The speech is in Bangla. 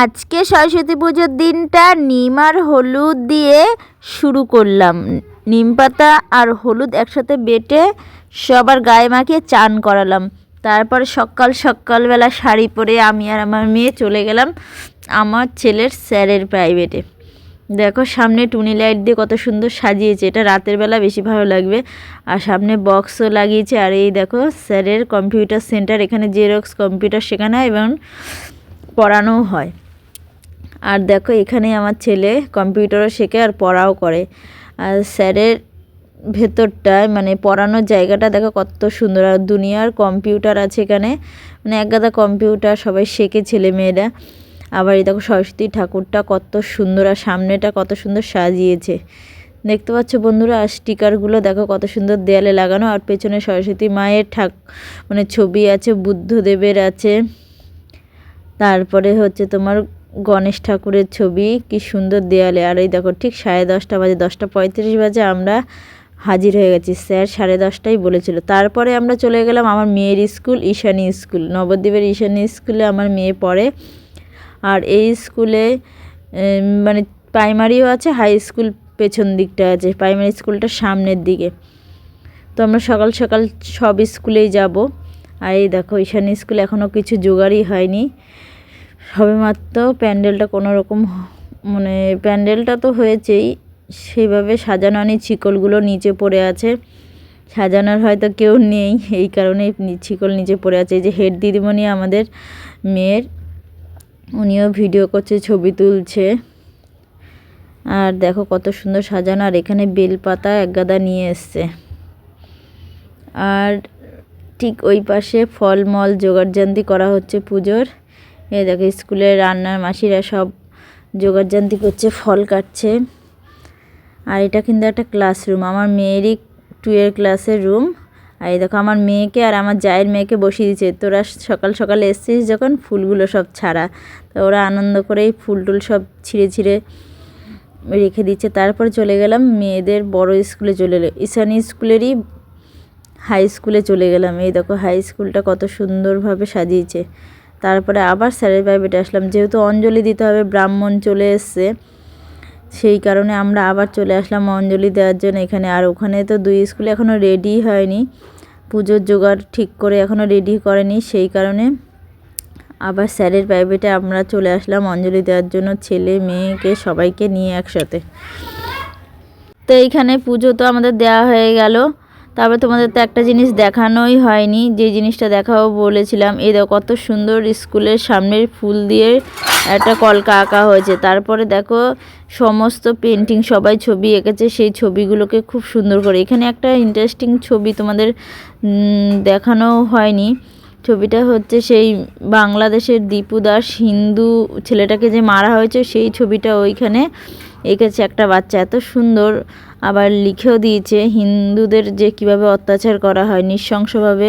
আজকে সরস্বতী পুজোর দিনটা নিম আর হলুদ দিয়ে শুরু করলাম। নিম পাতা আর হলুদ একসাথে বেটে সবার গায়ে মাখিয়ে চান করালাম। তারপরে সকাল সকালবেলা শাড়ি পরে আমি আর আমার মেয়ে চলে গেলাম আমার ছেলের স্যারের প্রাইভেটে দেখো সামনে টুনি লাইট দিয়ে কত সুন্দর সাজিয়েছে, এটা রাতের বেলা বেশি ভালো লাগবে। আর সামনে বক্সও লাগিয়েছে, আর এই দেখো স্যারের কম্পিউটার সেন্টার এখানে জেরক্স কম্পিউটার শেখানো হয় এবং পড়ানোও হয়। আর দেখো এখানে আমার ছেলে কম্পিউটারও শেখে আর পড়াও করে। আর স্যারের ভেতরটায় মানে পড়ানোর জায়গাটা দেখো কত সুন্দর। আর দুনিয়ার কম্পিউটার আছে এখানে। মানে একগাদা কম্পিউটার সবাই শেখে ছেলে মেয়েরা। আবার এই দেখো সরস্বতী ঠাকুরটা কত সুন্দর আর সামনেটা কত সুন্দর সাজিয়েছে। দেখতে পাচ্ছ বন্ধুরা, আর স্টিকারগুলো দেখো কত সুন্দর দেয়ালে লাগানো। আর পেছনে সরস্বতী মায়ের ঠাক মানে ছবি আছে, বুদ্ধদেবের আছে। তারপরে হচ্ছে তোমার গণেশ ঠাকুরের ছবি, কি সুন্দর দেয়ালে। আর এই দেখো, ঠিক সাড়ে দশটা বাজে, দশটা পঁয়ত্রিশ বাজে আমরা হাজির হয়ে গেছি। স্যার সাড়ে দশটাই বলেছিল। তারপরে আমরা চলে গেলাম আমার মেয়ের স্কুল, ঈশানী স্কুল। নবদ্বীপের ঈশানী স্কুলে আমার মেয়ে পড়ে। আর এই স্কুলে মানে প্রাইমারিও আছে, হাই স্কুল পেছন দিকটা আছে, প্রাইমারি স্কুলটা সামনের দিকে। তো আমরা সকাল সকাল সব স্কুলেই যাব। আর এই দেখো, ঈশানী স্কুলে এখনও কিছু জোগাড়ই হয়নি। সবে মাত্র প্যান্ডেলটা কোনো রকম মানে প্যান্ডেলটা তো হয়েছেই সেইভাবে সাজানো নেই ছিকলগুলো নিচে পড়ে আছে। সাজানোর হয়তো কেউ নেই, এই কারণেই ছিকল নিচে পড়ে আছে। এই যে হেড দিদিমণি আমাদের মেয়ের, উনিও ভিডিও করছে, ছবি তুলছে। আর দেখো কত সুন্দর সাজানো, আর এখানে বেলপাতা একগাদা নিয়ে এসছে। আর ঠিক ওই পাশে ফলমল জোগাড়জান্তি করা হচ্ছে পুজোর। এ দেখো স্কুলে রান্নার মাসিরা সব জোগাড়জান্তি করছে, ফল কাটছে। আর এটা কিন্তু একটা ক্লাসরুম, আমার মেয়েরই টুয়ের ক্লাসের রুম আর এই দেখো, আমার মেয়েকে আর আমার জায়ের মেয়েকে বসিয়ে দিচ্ছে। তোরা সকাল সকাল এসছিস যখন, ফুলগুলো সব ছাড়া। তো ওরা আনন্দ করেই ফুল টুল সব ছিঁড়ে ছিঁড়ে রেখে দিচ্ছে। তারপর চলে গেলাম, মেয়েদের বড় স্কুলে চলে এলো ঈশানী স্কুলেরই হাই স্কুলে চলে গেলাম। এই দেখো হাই স্কুলটা কত সুন্দরভাবে সাজিয়েছে। তারপরে আবার স্যারের প্রাইভেটে আসলাম। যেহেতু অঞ্জলি দিতে হবে, ব্রাহ্মণ চলে এসছে। সেই কারণে আমরা আবার চলে আসলাম অঞ্জলি দেওয়ার জন্য এখানে। আর ওখানে তো দুই স্কুলে এখনও রেডি হয়নি। পুজোর জোগাড় ঠিক করে এখনও রেডি করেনি। সেই কারণে আবার স্যারের প্রাইভেটে আমরা চলে আসলাম অঞ্জলি দেওয়ার জন্য। ছেলে, মেয়েকে সবাইকে নিয়ে একসাথে। তো এইখানে পুজো তো আমাদের দেওয়া হয়ে গেল। তারপর তোমাদের তো একটা জিনিস দেখানোই হয়নি, যে জিনিসটা দেখাও বলেছিলাম। এই দেখো কত সুন্দর স্কুলের সামনের ফুল দিয়ে একটা কলকা আঁকা হয়েছে। তারপরে দেখো সমস্ত পেন্টিং সবাই ছবি এঁকেছে, সেই ছবিগুলোকে খুব সুন্দর করে। এখানে একটা ইন্টারেস্টিং ছবি তোমাদের দেখানো হয়নি। ছবিটা হচ্ছে সেই বাংলাদেশের দীপু দাস হিন্দু ছেলেটাকে যে মারা হয়েছে, সেই ছবিটা ওইখানে এঁকেছে একটা বাচ্চা। এত সুন্দর আবার লিখেও দিয়েছে হিন্দুদের যে কীভাবে অত্যাচার করা হয় নৃশংসভাবে